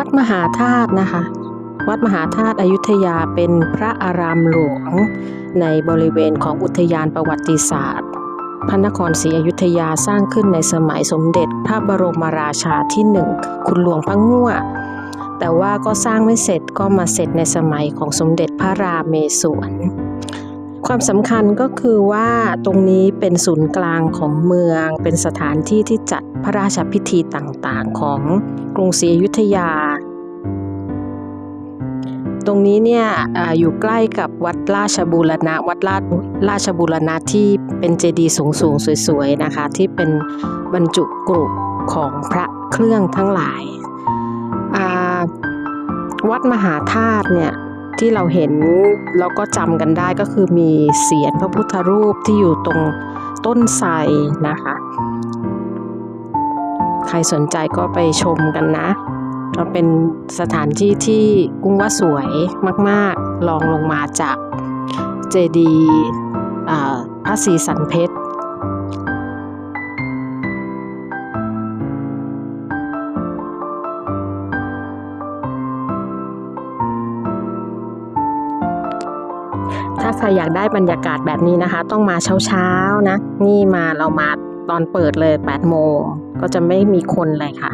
วัดมหาธาตุนะคะ วัดมหาธาตุอยุธยาเป็นพระอารามหลวง ในบริเวณของอุทยานประวัติศาสตร์ พระนครศรีอยุธยาสร้างขึ้นในสมัยสมเด็จพระบรมราชาที่หนึ่งคุณหลวงพระงั่วแต่ว่าก็สร้างไม่เสร็จก็มาเสร็จในสมัยของสมเด็จพระรามเมศวรความสำคัญก็คือว่าตรงนี้เป็นศูนย์กลางของเมือง เป็นสถานที่ที่จัดพระราชพิธีต่างๆ ของกรุงศรีอยุธยา ตรงนี้เนี่ยออยู่ใกล้กับวัดราชบูรณะ วัดราชราชบูรณะที่เป็นเจดีย์สูงๆสวยๆนะคะ ที่เป็นบรรจุกรุของพระเครื่องทั้งหลายาวัดมหาธาตุเนี่ยที่เราเห็นแล้วก็จำกันได้ก็คือมีเสียนพระพุทธรูปที่อยู่ตรงต้นไทรนะคะ ใครสนใจก็ไปชมกันนะ ก็เป็นสถานที่ที่กุ้งว่าสวยมากๆ ลองลงมาจากเจดีอ่าพระศรีสันเพชรถ้าใครอยากได้บรรยากาศแบบนี้นะคะ ต้องมาเช้าๆนะ นี่มาเรามาตอนเปิดเลย8โมงก็จะไม่มีคนเลยค่ะ